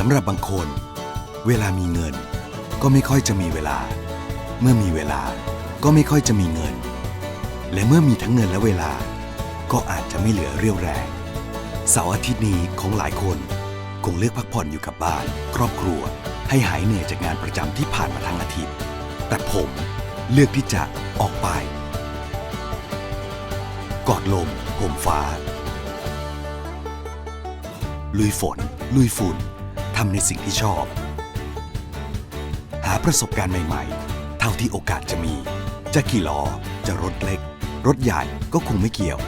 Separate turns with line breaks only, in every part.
สำหรับบางคน เวลามีเงิน ก็ไม่ค่อยจะมีเวลา เมื่อมีเวลาก็ไม่ค่อยจะมีเงิน และเมื่อมีทั้งเงินและเวลา ก็อาจจะไม่เหลือเรี่ยวแรงเสาร์อาทิตย์นี้ของหลายคนคงเลือกพักผ่อนอยู่กับบ้าน ครอบครัว ให้หายเหนื่อยจากงานประจำที่ผ่านมาทั้งอาทิตย์ แต่ผมเลือกที่จะออกไป กอดลมห่มฟ้า ลุยฝน ลุยฝุ่น ทำในสิ่งที่ชอบ หาประสบการณ์ใหม่ ๆ เท่าที่โอกาสจะมี จะกี่ล้อ จะรถเล็ก รถใหญ่ก็คงไม่เกี่ยว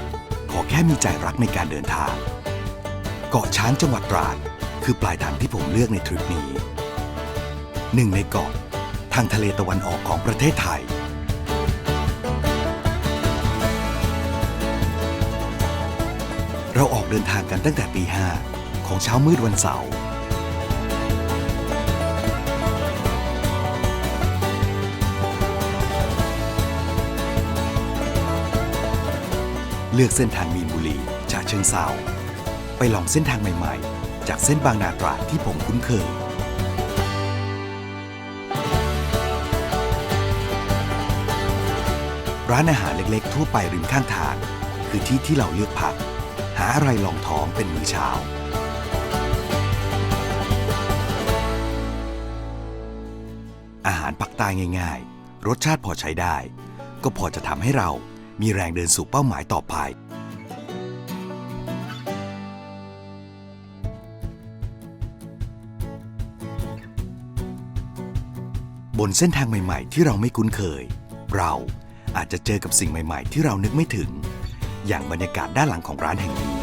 ขอแค่มีใจรักในการเดินทาง เกาะช้างจังหวัดตราด คือปลายทางที่ผมเลือกในทริปนี้ หนึ่งในเกาะทางทะเลตะวันออกของประเทศไทยเราออกเดินทางกันตั้งแต่ตีห้าของเช้ามืดวันเสาร์ เลือกเส้นทางมีนบุรีฉะเชิงเซาไปลองเส้นทางใหม่ๆ จากเส้นบางนาตราดที่ผมคุ้นเคย ร้านอาหารเล็กๆ ทั่วไปริมข้างทาง คือที่ที่เราเลือกพัก หาอะไรลองท้องเป็นมื้อเช้า อาหารปักใต้ง่ายๆ รสชาติพอใช้ได้ ก็พอจะทำให้เรา มีแรงเดินสู่เป้าหมายต่อไป บนเส้นทางใหม่ ๆ ที่เราไม่คุ้นเคย เราอาจจะเจอกับสิ่งใหม่ ๆ ที่เรานึกไม่ถึง อย่างบรรยากาศด้านหลังของร้านแห่งนี้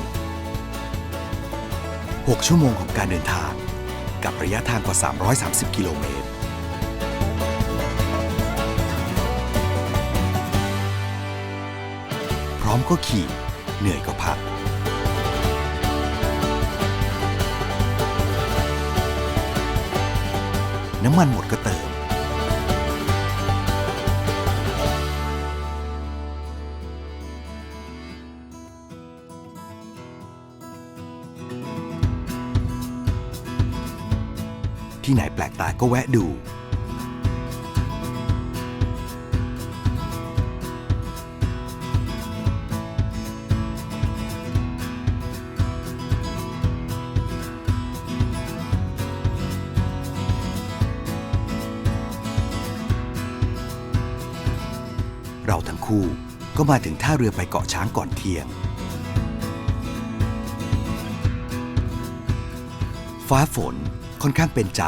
6 ชั่วโมงของการเดินทาง กับระยะทางกว่า 330 กิโลเมตร อมก็ขี่ เหนื่อยก็พัก น้ำมันหมดก็เติม ที่ไหนแปลกตาก็แวะดู เราทั้งคู่ก็มาถึงท่าเรือไปเกาะช้างก่อนเที่ยง ฟ้าฝนค่อนข้างเป็นใจ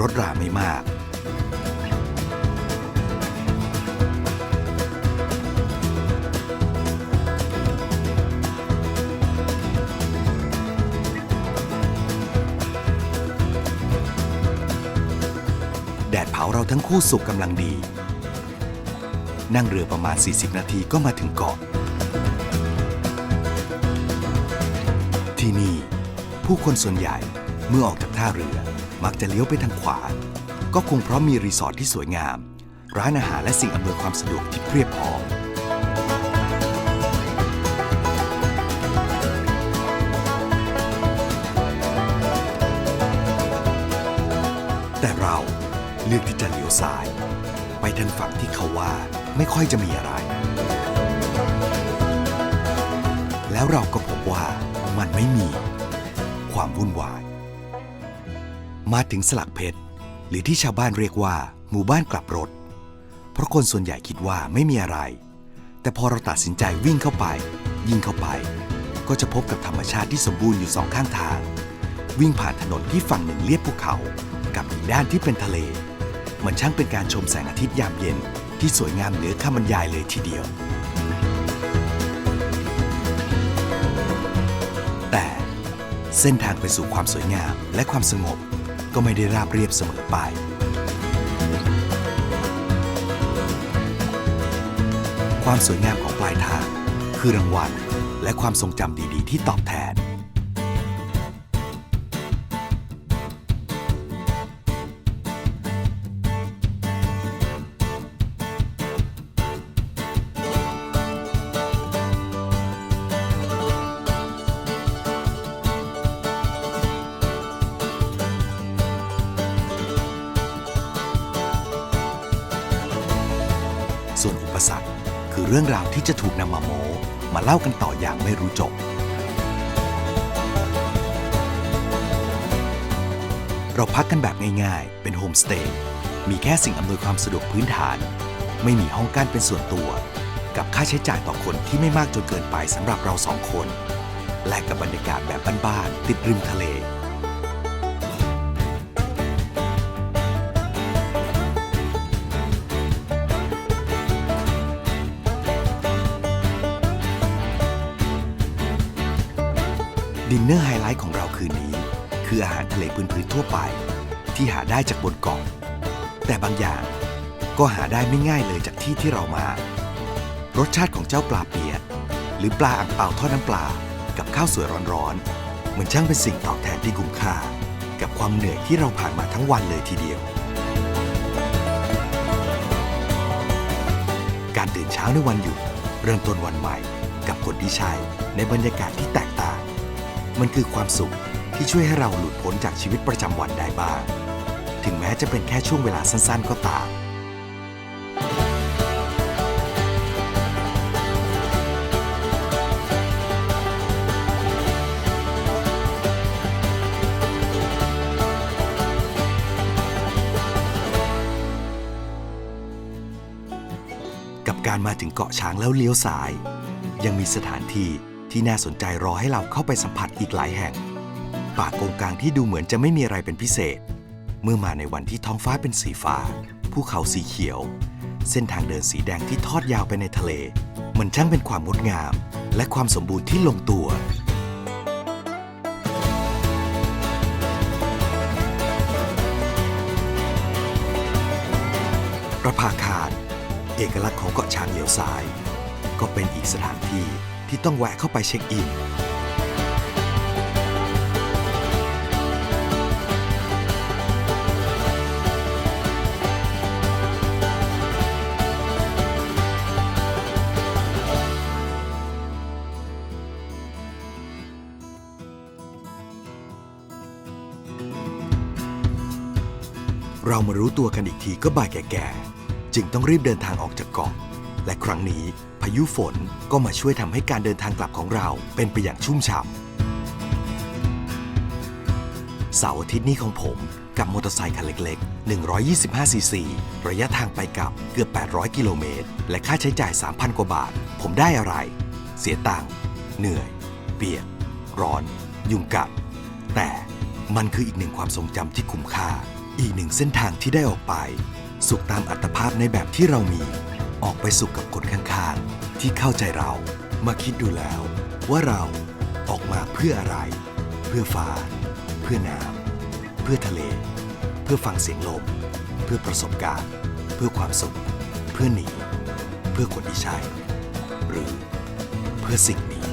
รถราไม่มาก แดดเผาเราทั้งคู่สุกกำลังดี นั่งเรือประมาณ 40 นาทีก็มาถึงเกาะ ที่นี่ ผู้คนส่วนใหญ่เมื่อออกจากท่าเรือมักจะเลี้ยวไปทางขวา ก็คงเพราะมีรีสอร์ทที่สวยงาม ร้านอาหารและสิ่งอำนวยความสะดวกที่เพียบพร้อมแต่เราเลือกที่จะเลี้ยวซ้าย ไปทางฝั่งที่เขาว่า ไม่ค่อยจะมีอะไร แล้วเราก็พบว่ามันไม่มี ความวุ่นวาย มาถึงสลักเพชร หรือที่ชาวบ้านเรียกว่า หมู่บ้านกลับรถ เพราะคนส่วนใหญ่คิดว่าไม่มีอะไร แต่พอเราตัดสินใจวิ่งเข้าไป ยิ่งเข้าไป ก็จะพบกับธรรมชาติที่สมบูรณ์อยู่สองข้างทาง วิ่งผ่านถนนที่ฝั่งหนึ่งเลียบภูเขา กับอีกด้านที่เป็นทะเล มันช่างเป็นการชมแสงอาทิตย์ยามเย็น ที่สวยงามเหนือคำบรรยายเลยทีเดียว แต่เส้นทางไปสู่ความสวยงามและความสงบ ก็ไม่ได้ราบเรียบเสมอไป ความสวยงามของปลายทาง คือรางวัลและความทรงจำดีๆ ที่ตอบแทน เรื่องราวที่จะถูกนำมาโมมาเล่ากันต่ออย่างไม่รู้จบ เราพักกันแบบง่ายๆ เป็นโฮมสเตย์มีแค่สิ่งอำนวยความสะดวกพื้นฐาน ไม่มีห้องกั้นเป็นส่วนตัว กับค่าใช้จ่ายต่อคนที่ไม่มากจนเกินไปสำหรับเราสองคน และกับบรรยากาศแบบบ้านๆติดริมทะเล เนอร์ไฮไลท์ของเราคืนนี้ คืออาหารทะเลพื้นๆทั่วไป ที่หาได้จากบนเกาะแต่บางอย่างก็หาได้ไม่ง่ายเลยจากที่ที่เรามา รสชาติของเจ้าปลาเปียกหรือปลาอ่างเปาทอดน้ำปลากับข้าวสวยร้อนๆมันช่างเป็นสิ่งตอบแทนที่คุ้มค่า กับความเหนื่อยที่เราผ่านมาทั้งวันเลยทีเดียว การตื่นเช้าในวันหยุดเริ่มต้นวันใหม่ กับคนที่ใช่ในบรรยากาศที่แตกต่าง มันคือความสุขที่ช่วยให้เราหลุดพ้นจากชีวิตประจำวันได้บ้าง ถึงแม้จะเป็นแค่ช่วงเวลาสั้นๆ ก็ตามกับการมาถึงเกาะช้างแล้วเลี้ยวซ้าย ยังมีสถานที่ ที่น่าสนใจรอให้เราเข้าไปสัมผัสอีกหลายแห่ง ป่าโกงกลางที่ดูเหมือนจะไม่มีอะไรเป็นพิเศษ เมื่อมาในวันที่ท้องฟ้าเป็นสีฟ้า ภูเขาสีเขียว เส้นทางเดินสีแดงที่ทอดยาวไปในทะเล มันช่างเป็นความงดงาม และความสมบูรณ์ที่ลงตัวประภาคาร เอกลักษณ์ของเกาะช้างเหลียวซ้าย ก็เป็นอีกสถานที่ ที่ต้องแวะเข้าไปเช็คอิน เรามารู้ตัวกันอีกทีก็บ่ายแก่ๆ จึงต้องรีบเดินทางออกจากเกาะและครั้งนี้ายุฝนก็มาช่วยทำให้การเดินทางกลับของเราเป็นไปอย่างชุ่มฉ่ำเสาร์อาทิตย์นี้ของผมกับมอเตอร์ไซค์คันเล็ก ๆ 125 ซีซี ระยะทางไปกลับเกือบ 800 กิโลเมตร และค่าใช้จ่าย 3,000 กว่าบาท ผมได้อะไร เสียตังค์ เหนื่อย เปียก ร้อน ยุงกัด แต่มันคืออีกหนึ่งความทรงจำที่คุ้มค่า อีกหนึ่งเส้นทางที่ได้ออกไป สุขตามอัตภาพในแบบที่เรามี ออกไปสุขกับคนข้างๆ ที่เข้าใจเรามาคิดดูแล้ว ว่าเราออกมาเพื่ออะไร เพื่อฟ้า เพื่อน้ำเพื่อทะเล เพื่อฟังเสียงลม เพื่อประสบการณ์ เพื่อความสุข เพื่อหนี เพื่อคนที่ใช่ หรือเพื่อสิ่งนี้